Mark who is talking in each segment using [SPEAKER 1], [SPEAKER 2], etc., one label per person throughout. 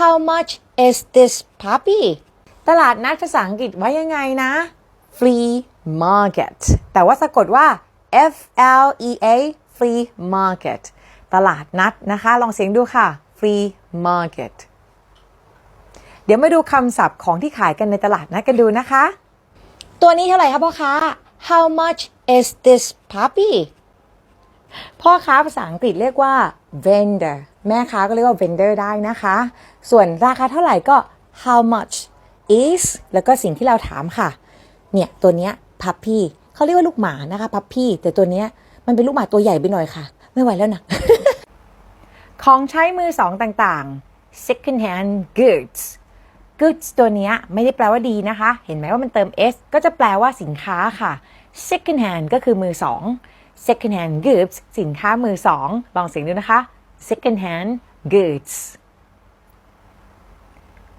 [SPEAKER 1] How much is this puppy ตลาดนัดภาษาอังกฤษว่ายังไงนะ flea market แต่ว่าสะกดว่า F L E A flea market ตลาดนัดนะคะ ลองเสียงดูค่ะ flea market เดี๋ยวมาดูคำศัพท์ของที่ขายกันในตลาดนัดกันดูนะคะ ตัวนี้เท่าไหร่คะพ่อค้า How much is this puppy พ่อค้าภาษาอังกฤษเรียกว่า vendor แม่ค้าก็เรียกว่า vendor ได้นะคะ ส่วนราคาเท่าไหร่ก็ how much is แล้วก็สิ่งที่เราถามค่ะ เนี่ย ตัวเนี้ย puppy เขาเรียกว่าลูกหมานะคะ puppy แต่ตัวเนี้ยมันเป็นลูกหมาตัวใหญ่ไปหน่อยค่ะ ไม่ไหวแล้วนะ ของใช้มือสองต่างๆ second hand goods goods ตัวเนี้ยไม่ได้แปลว่าดีนะคะ เห็นไหมว่ามันเติม s ก็จะแปลว่าสินค้าค่ะ second hand ก็คือมือสอง second hand goods สินค้ามือสอง ลองเสียงดูนะคะ second hand goods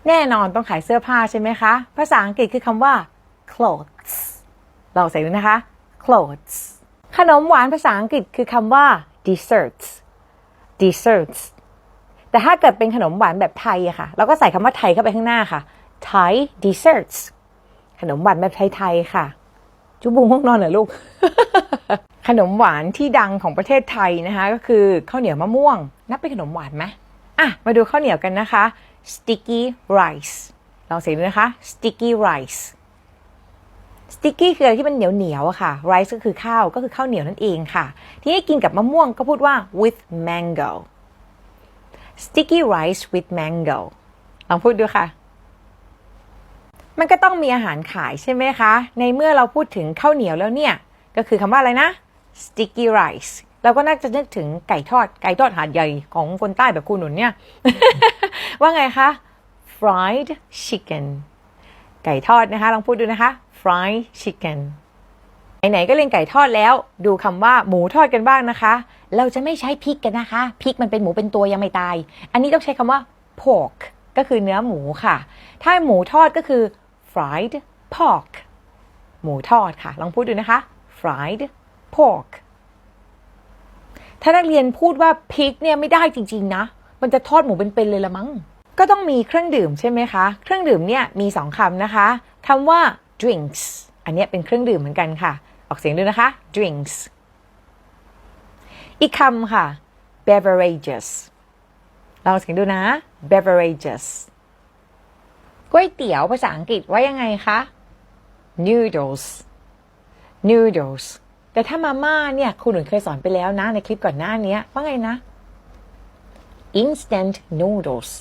[SPEAKER 1] แน่นอนต้องขายเสื้อผ้าใช่ไหมคะ ภาษาอังกฤษคือคำว่า clothes ลองเสียงดูนะคะ clothes ขนมหวานภาษาอังกฤษคือคำว่า desserts desserts แต่ถ้าเกิดเป็นขนมหวานแบบไทยอะค่ะ เราก็ใส่คำว่าไทยเข้าไปข้างหน้าค่ะ Thai desserts ขนมหวานแบบไทย ๆ ค่ะ จุบุงห้องนอนเหรอลูก ขนมหวานที่ดังของประเทศไทยนะคะก็คือข้าวเหนียวมะม่วง นับเป็นขนมหวานไหมอะ มาดูข้าวเหนียวกันนะคะ sticky rice ลองเสียงดูนะคะ sticky rice sticky คืออะไรที่มันเหนียวเหนียวๆอะค่ะ rice ก็คือข้าวก็คือข้าวเหนียวนั่นเองค่ะ ที่ให้กินกับมะม่วงก็พูดว่า with mango sticky rice with mango ลองพูดดูค่ะ มันก็ต้องมีอาหารขายใช่ไหมคะ ในเมื่อเราพูดถึงข้าวเหนียวแล้วเนี่ย ก็คือคำว่าอะไรนะ sticky rice เราก็น่าจะนึกถึงไก่ทอดไก่ทอดหาดใหญ่ของคนใต้แบบคุณหนุนเนี่ย ว่าไงคะ fried chicken ไก่ทอดนะคะ ลองพูดดูนะคะ fried chicken ไหนๆก็เรียนไก่ทอดแล้ว ดูคำว่าหมูทอดกันบ้างนะคะ เราจะไม่ใช้พริกกันนะคะพริกมันเป็นหมูเป็นตัวยังไม่ตาย อันนี้ต้องใช้คำว่า pork ก็คือเนื้อหมูค่ะ ถ้าหมูทอดก็คือ fried pork หมูทอดค่ะ ลองพูดดูนะคะ fried pork ถ้านักเรียนพูดว่าพริกเนี่ยไม่ได้จริง ๆ นะ มันจะทอดหมูเป็นๆเลยละมั้ง ก็ต้องมีเครื่องดื่มใช่ไหมคะ เครื่องดื่มเนี่ยมีสองคำนะคะคำว่า drinks อันนี้เป็นเครื่องดื่มเหมือนกันค่ะ ออกเสียงด้วยนะคะ drinks อีกคำค่ะ beverages ลองเสียงดูนะ beverages ก๋วยเตี๋ยวภาษาอังกฤษว่ายังไงคะ noodles noodles แต่ถ้ามาม่าเนี่ยครูหนุ่นเคยสอนไปแล้วนะในคลิปก่อนหน้านี้ว่าไงนะ instant noodles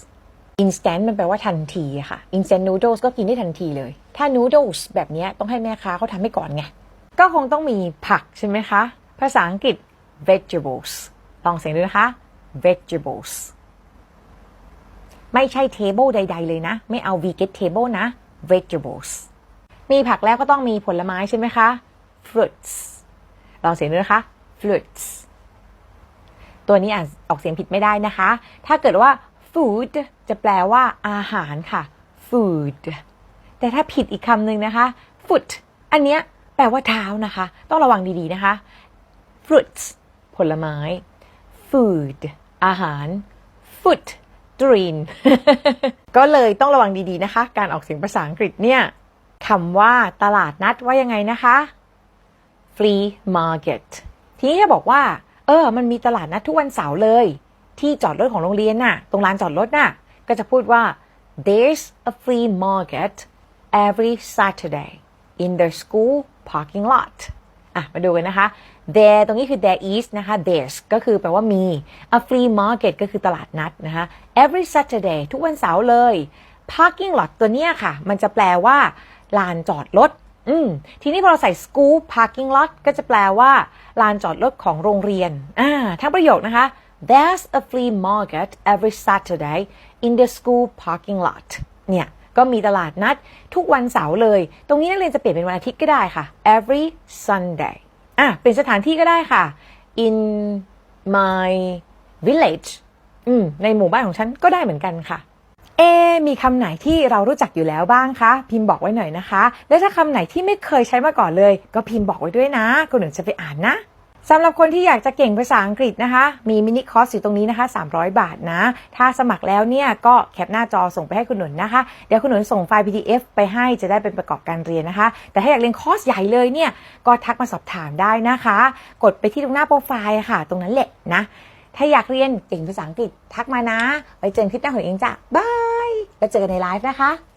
[SPEAKER 1] instant มันแปลว่าทันทีค่ะ instant noodles ก็กินได้ทันทีเลย ถ้า noodles แบบนี้ต้องให้แม่ค้าเขาทำให้ก่อนไง ก็คงต้องมีผักใช่ไหมคะ ภาษาอังกฤษ vegetables ลองเสียงดูนะคะ vegetables ไม่ใช่ table ใด ๆ เลยนะ ไม่เอา vegetable นะ vegetables มีผักแล้วก็ต้องมีผลไม้ใช่ไหมคะ fruits ลองเสียงดูนะคะ fruits ตัวนี้อ่านออกเสียงผิดไม่ได้นะคะ ถ้าเกิดว่า food จะแปลว่าอาหารค่ะ food แต่ถ้าผิดอีกคำหนึ่งนะคะ foot อันเนี้ยแปลว่าเท้านะคะ ต้องระวังดีๆนะคะ fruits ผลไม้ food อาหาร foot green ก็เลยต้องระวังดีๆนะคะ การออกเสียงภาษาอังกฤษเนี่ยคำว่าตลาดนัดว่ายังไงนะคะ flea market ทีนี้ถ้าบอกว่า เออ มันมีตลาดนัดทุกวันเสาร์เลย ที่จอดรถของโรงเรียนน่ะ ตรงลานจอดรถน่ะ ก็จะพูดว่า there's a flea market every Saturday in the school parking lot อะ มาดูกันนะคะ there ตรงนี้คือ there is นะคะ there's ก็คือแปลว่ามี a flea market ก็คือตลาดนัดนะคะ every Saturday ทุกวันเสาร์เลย parking lot ตัวเนี้ยค่ะ มันจะแปลว่าลานจอดรถ อืมทีนี้พอเราใส่ school parking lot ก็จะแปลว่าลานจอดรถของโรงเรียนอ่าทั้งประโยคนะคะ There's a flea market every Saturday in the school parking lot เนี่ยก็มีตลาดนัดทุกวันเสาร์เลย ตรงนี้นักเรียนจะเปลี่ยนเป็นวันอาทิตย์ก็ได้ค่ะ every Sunday อะเป็นสถานที่ก็ได้ค่ะ in my village อืมในหมู่บ้านของฉันก็ได้เหมือนกันค่ะ เอ มีคำไหนที่เรารู้จักอยู่แล้วบ้างคะ พิมพ์บอกไว้หน่อยนะคะ และถ้าคำไหนที่ไม่เคยใช้มาก่อนเลย ก็พิมพ์บอกไว้ด้วยนะคุณหนึ่งจะไปอ่านนะสำหรับคนที่อยากจะเก่งภาษาอังกฤษนะคะ มีมินิคอร์สอยู่ตรงนี้นะคะ 300 บาทนะ ถ้าสมัครแล้วเนี่ย ก็แคปหน้าจอส่งไปให้คุณหนุนนะคะ เดี๋ยวคุณหนุนส่งไฟล์ PDF ไปให้จะได้เป็นประกอบการเรียนนะคะ แต่ถ้าอยากเรียนคอร์สใหญ่เลยเนี่ย ก็ทักมาสอบถามได้นะคะ กดไปที่ตรงหน้าโปรไฟล์ค่ะ ตรงนั้นแหละนะ ถ้าอยากเรียนเก่งภาษาอังกฤษทักมานะไปเจอกันคลิปหน้าของเองจ้ะ บาย แล้วเจอกันในไลฟ์นะคะ